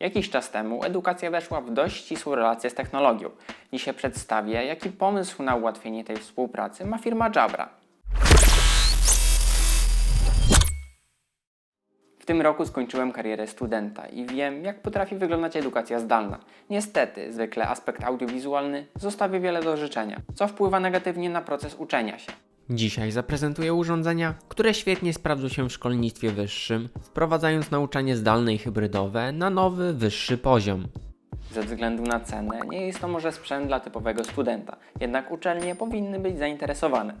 Jakiś czas temu edukacja weszła w dość ścisłą relację z technologią. Dzisiaj przedstawię, jaki pomysł na ułatwienie tej współpracy ma firma Jabra. W tym roku skończyłem karierę studenta i wiem, jak potrafi wyglądać edukacja zdalna. Niestety, zwykle aspekt audiowizualny zostawia wiele do życzenia, co wpływa negatywnie na proces uczenia się. Dzisiaj zaprezentuję urządzenia, które świetnie sprawdzą się w szkolnictwie wyższym, wprowadzając nauczanie zdalne i hybrydowe na nowy, wyższy poziom. Ze względu na cenę nie jest to może sprzęt dla typowego studenta, jednak uczelnie powinny być zainteresowane.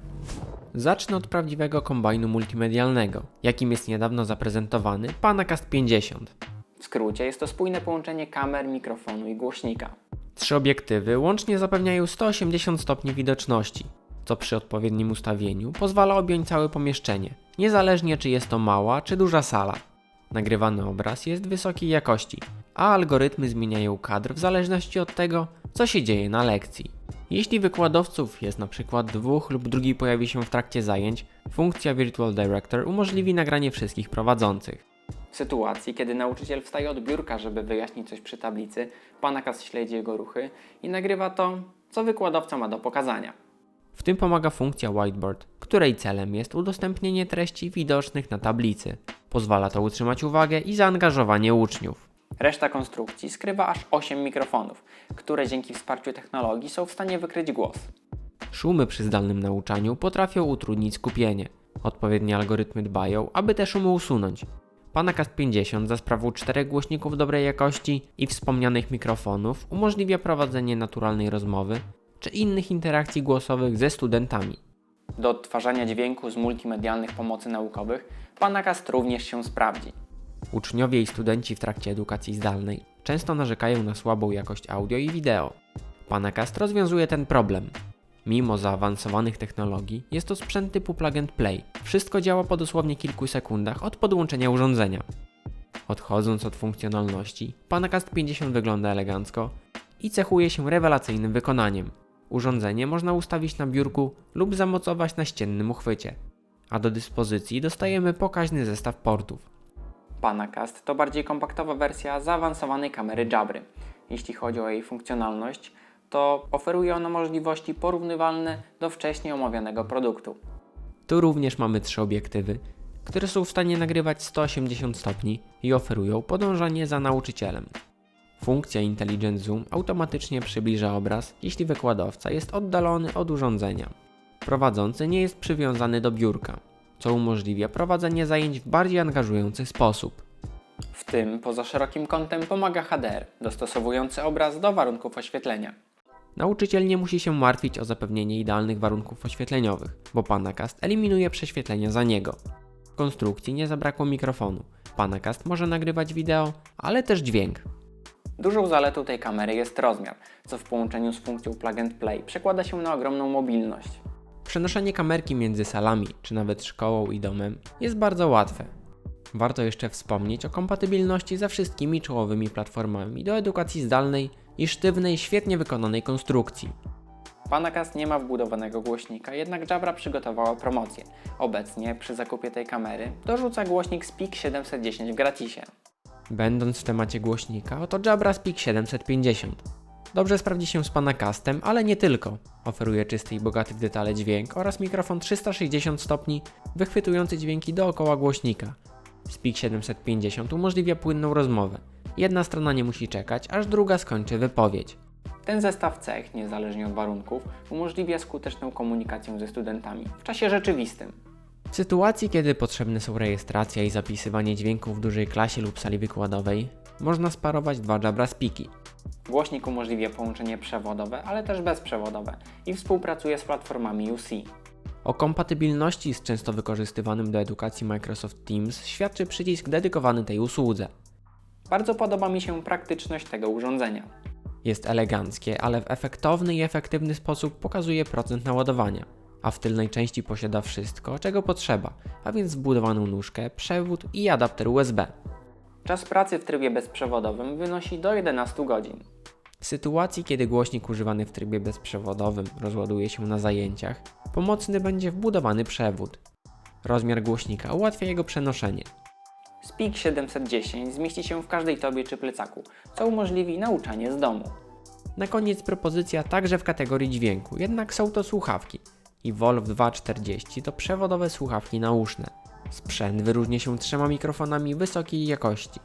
Zacznę od prawdziwego kombajnu multimedialnego, jakim jest niedawno zaprezentowany Panacast 50. W skrócie jest to spójne połączenie kamer, mikrofonu i głośnika. Trzy obiektywy łącznie zapewniają 180 stopni widoczności, co przy odpowiednim ustawieniu pozwala objąć całe pomieszczenie, niezależnie czy jest to mała czy duża sala. Nagrywany obraz jest wysokiej jakości, a algorytmy zmieniają kadr w zależności od tego, co się dzieje na lekcji. Jeśli wykładowców jest przykład dwóch lub drugi pojawi się w trakcie zajęć, funkcja Virtual Director umożliwi nagranie wszystkich prowadzących. W sytuacji, kiedy nauczyciel wstaje od biurka, żeby wyjaśnić coś przy tablicy, Panakas śledzi jego ruchy i nagrywa to, co wykładowca ma do pokazania. W tym pomaga funkcja Whiteboard, której celem jest udostępnienie treści widocznych na tablicy. Pozwala to utrzymać uwagę i zaangażowanie uczniów. Reszta konstrukcji skrywa aż 8 mikrofonów, które dzięki wsparciu technologii są w stanie wykryć głos. Szumy przy zdalnym nauczaniu potrafią utrudnić skupienie. Odpowiednie algorytmy dbają, aby te szumy usunąć. Panacast 50 za sprawą czterech głośników dobrej jakości i wspomnianych mikrofonów umożliwia prowadzenie naturalnej rozmowy czy innych interakcji głosowych ze studentami. Do odtwarzania dźwięku z multimedialnych pomocy naukowych Panacast również się sprawdzi. Uczniowie i studenci w trakcie edukacji zdalnej często narzekają na słabą jakość audio i wideo. Panacast rozwiązuje ten problem. Mimo zaawansowanych technologii, jest to sprzęt typu plug and play. Wszystko działa po dosłownie kilku sekundach od podłączenia urządzenia. Odchodząc od funkcjonalności, Panacast 50 wygląda elegancko i cechuje się rewelacyjnym wykonaniem. Urządzenie można ustawić na biurku lub zamocować na ściennym uchwycie. A do dyspozycji dostajemy pokaźny zestaw portów. Panacast to bardziej kompaktowa wersja zaawansowanej kamery Jabry. Jeśli chodzi o jej funkcjonalność, to oferuje ona możliwości porównywalne do wcześniej omawianego produktu. Tu również mamy trzy obiektywy, które są w stanie nagrywać 180 stopni i oferują podążanie za nauczycielem. Funkcja Intelligent Zoom automatycznie przybliża obraz, jeśli wykładowca jest oddalony od urządzenia. Prowadzący nie jest przywiązany do biurka, co umożliwia prowadzenie zajęć w bardziej angażujący sposób. W tym poza szerokim kątem pomaga HDR, dostosowujący obraz do warunków oświetlenia. Nauczyciel nie musi się martwić o zapewnienie idealnych warunków oświetleniowych, bo Panacast eliminuje prześwietlenia za niego. W konstrukcji nie zabrakło mikrofonu. Panacast może nagrywać wideo, ale też dźwięk. Dużą zaletą tej kamery jest rozmiar, co w połączeniu z funkcją plug and play przekłada się na ogromną mobilność. Przenoszenie kamerki między salami, czy nawet szkołą i domem jest bardzo łatwe. Warto jeszcze wspomnieć o kompatybilności ze wszystkimi czołowymi platformami do edukacji zdalnej i sztywnej, świetnie wykonanej konstrukcji. Panacast nie ma wbudowanego głośnika, jednak Jabra przygotowała promocję. Obecnie przy zakupie tej kamery dorzuca głośnik Speak 710 w gratisie. Będąc w temacie głośnika, oto Jabra Speak 750. Dobrze sprawdzi się z Panacastem, ale nie tylko. Oferuje czysty i bogaty w detale dźwięk oraz mikrofon 360 stopni, wychwytujący dźwięki dookoła głośnika. Speak 750 umożliwia płynną rozmowę. Jedna strona nie musi czekać, aż druga skończy wypowiedź. Ten zestaw cech, niezależnie od warunków, umożliwia skuteczną komunikację ze studentami w czasie rzeczywistym. W sytuacji, kiedy potrzebne są rejestracja i zapisywanie dźwięków w dużej klasie lub sali wykładowej, można sparować dwa Jabra Speaki. Głośnik umożliwia połączenie przewodowe, ale też bezprzewodowe i współpracuje z platformami UC. O kompatybilności z często wykorzystywanym do edukacji Microsoft Teams świadczy przycisk dedykowany tej usłudze. Bardzo podoba mi się praktyczność tego urządzenia. Jest eleganckie, ale w efektowny i efektywny sposób pokazuje procent naładowania, a w tylnej części posiada wszystko, czego potrzeba, a więc wbudowaną nóżkę, przewód i adapter USB. Czas pracy w trybie bezprzewodowym wynosi do 11 godzin. W sytuacji, kiedy głośnik używany w trybie bezprzewodowym rozładuje się na zajęciach, pomocny będzie wbudowany przewód. Rozmiar głośnika ułatwia jego przenoszenie. Speak 710 zmieści się w każdej tobie czy plecaku, co umożliwi nauczanie z domu. Na koniec propozycja także w kategorii dźwięku, jednak są to słuchawki. I Wolf 240 to przewodowe słuchawki nauszne. Sprzęt wyróżnia się trzema mikrofonami wysokiej jakości.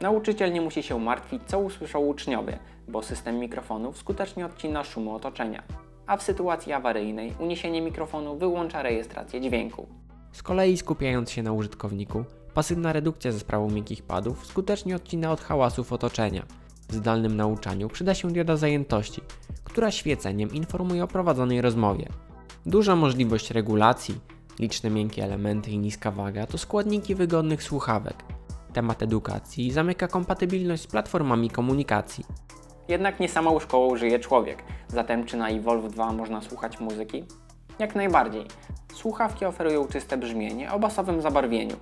Nauczyciel nie musi się martwić, co usłyszą uczniowie, bo system mikrofonów skutecznie odcina szumu otoczenia. A w sytuacji awaryjnej uniesienie mikrofonu wyłącza rejestrację dźwięku. Z kolei skupiając się na użytkowniku, pasywna redukcja ze sprawą miękkich padów skutecznie odcina od hałasów otoczenia. W zdalnym nauczaniu przyda się dioda zajętości, która świeceniem informuje o prowadzonej rozmowie. Duża możliwość regulacji, liczne miękkie elementy i niska waga to składniki wygodnych słuchawek. Temat edukacji zamyka kompatybilność z platformami komunikacji. Jednak nie samą szkołą żyje człowiek, zatem czy na Evolve 2 można słuchać muzyki? Jak najbardziej. Słuchawki oferują czyste brzmienie o basowym zabarwieniu.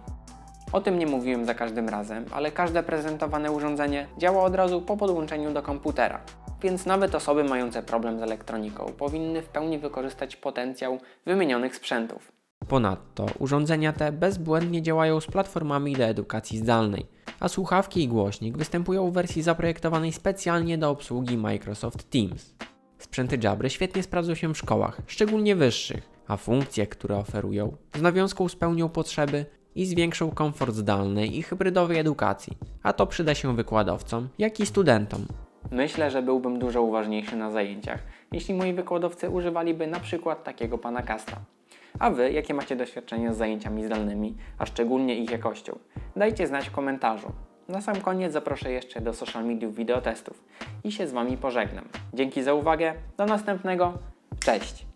O tym nie mówiłem za każdym razem, ale każde prezentowane urządzenie działa od razu po podłączeniu do komputera. Więc nawet osoby mające problem z elektroniką powinny w pełni wykorzystać potencjał wymienionych sprzętów. Ponadto urządzenia te bezbłędnie działają z platformami do edukacji zdalnej, a słuchawki i głośnik występują w wersji zaprojektowanej specjalnie do obsługi Microsoft Teams. Sprzęty Jabry świetnie sprawdzą się w szkołach, szczególnie wyższych, a funkcje, które oferują, z nawiązką spełnią potrzeby i zwiększą komfort zdalnej i hybrydowej edukacji, a to przyda się wykładowcom, jak i studentom. Myślę, że byłbym dużo uważniejszy na zajęciach, jeśli moi wykładowcy używaliby na przykład takiego pana Kasta. A Wy, jakie macie doświadczenia z zajęciami zdalnymi, a szczególnie ich jakością? Dajcie znać w komentarzu. Na sam koniec zaproszę jeszcze do social mediów wideotestów i się z Wami pożegnam. Dzięki za uwagę, do następnego, cześć!